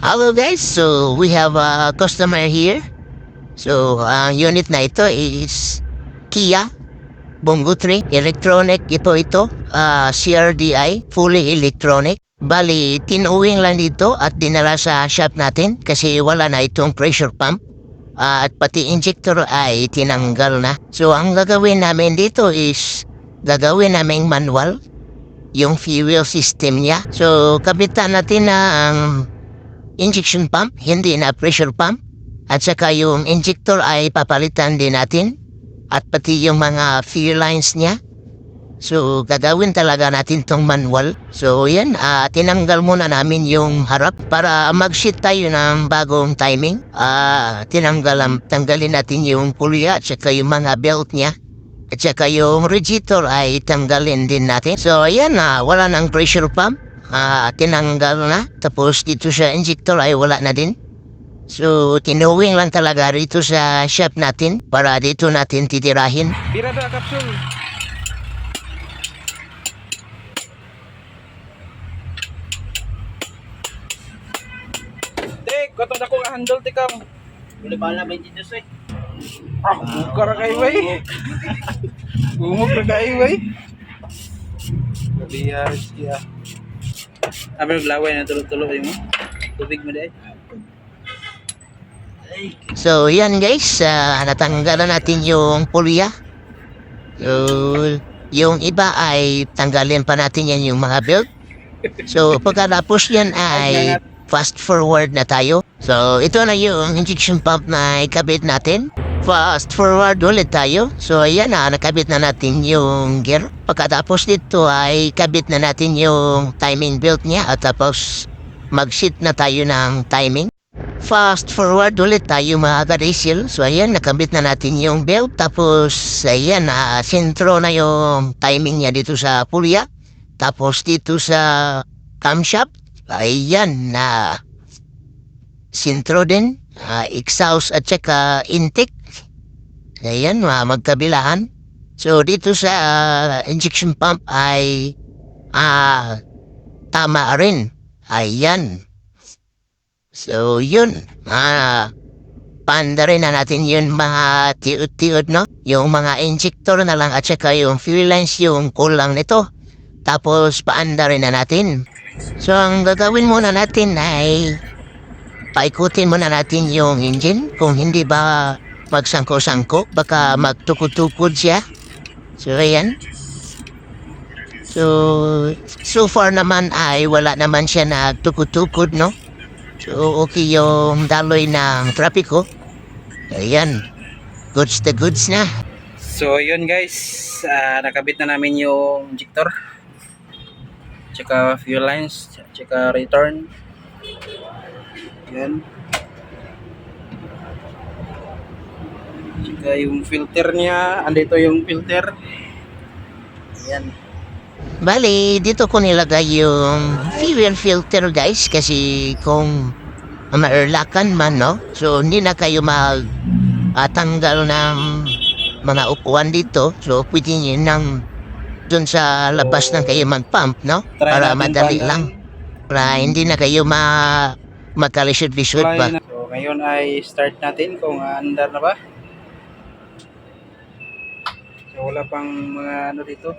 Hello guys, so we have a customer here. So, ang unit na ito is Kia Bongo 3 electronic ito ito, ah, CRDI, fully electronic. Bali, tinuwing lang dito at dinala sa shop natin kasi wala na itong pressure pump. Ah, at pati injector ay tinanggal na. So, ang gagawin namin dito is gagawin naming manual yung fuel system niya. So, kapitan natin na ang injection pump, hindi na pressure pump. At saka yung injector ay papalitan din natin. At pati yung mga fuel lines niya. So, gagawin talaga natin tong manual. So, yan, ah, tinanggal muna namin yung harap para mag-sheet tayo ng bagong timing. Ah, tinanggal, tanggalin natin yung pulya at saka yung mga belt niya. At saka yung radiator ay tanggalin din natin. So, ayan na, wala nang pressure pump. Ah, tinanggal na. Tapos dito sa injector ay wala na din. So, tinuwing lang talaga rito sa shop natin para dito natin titirahin. Pira ba kapsul? Tek, kato na kong handle tikam. Boleh bala 22 eh. Ah, buka ra kay way. Bumog ra kay way. Siya. Abi naglaway na tulo-tulo mo. Tubig mo dai. So, yan guys, ah, natanggalan natin yung pulya. So, yung iba ay tanggalin pa natin yan yung mga belt. So, pagkatapos yan ay fast forward na tayo. So, ito na yung injection pump na ikabit natin. Fast forward ulit tayo. So, ayan na, nakabit na natin yung gear. Pagkatapos dito ay kabit na natin yung timing belt niya at tapos mag-sit na tayo ng timing. Fast forward ulit tayo mga ka-diesel. So ayan, nakabit na natin yung belt. Tapos ayan, na sentro na yung timing niya dito sa pulya. Tapos dito sa camshaft, ayan na sentro din. ah, exhaust at saka intake. Ayan, mga magkabilaan. So dito sa ah, injection pump ay ah, tama rin. Ayan. So, yun. Ah, panda rin na natin yun mga tiod-tiod, no? Yung mga injector na lang at saka yung fuel lines yung kulang nito. Tapos, paanda rin na natin. So, ang gagawin muna natin ay paikutin muna natin yung engine. Kung hindi ba magsangko-sangko, baka magtukod-tukod siya. So, ayan. So, so far naman ay wala naman siya nagtukod-tukod, no? So, okay yung daloy ng trapiko. Ayan. Goods to goods na. So yun guys, ah, nakabit na namin yung injector. Tsaka fuel lines, tsaka return. Yan. Tsaka yung filter niya, andito yung filter. Yan. Bali, dito ko nilagay yung fuel filter guys kasi kung maerlakan man, no? So, hindi na kayo mag ah, tanggal ng mga upuan dito. So, pwede nyo nang dun sa labas ng kayo mag-pump, no? Try Para madali pag- lang. Para hindi na kayo ma magkalisod-lisod Apply ba? So ngayon ay start natin kung andar na ba. So wala pang mga ano dito.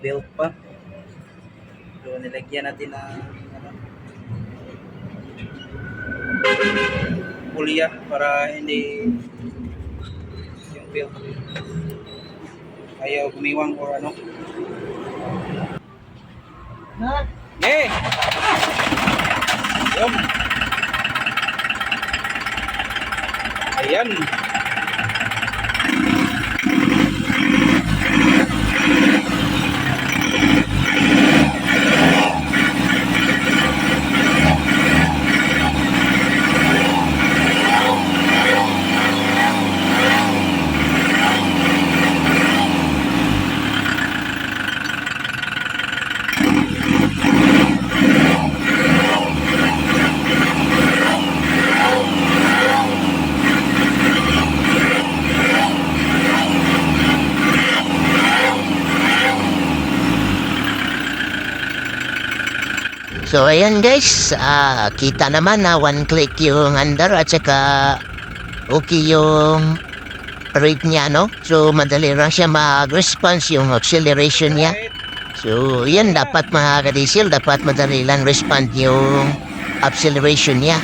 Built pa. So nilagyan natin ng ano, pulya para hindi yung built ayaw gumiwang or ano. Eh! Yun. Ayan. So ayan guys, ah, kita naman na one click yung under at saka okay yung rate niya no. So madali lang siya mag-response yung acceleration niya. So yan dapat mga kadisil, dapat madali lang respond yung acceleration niya.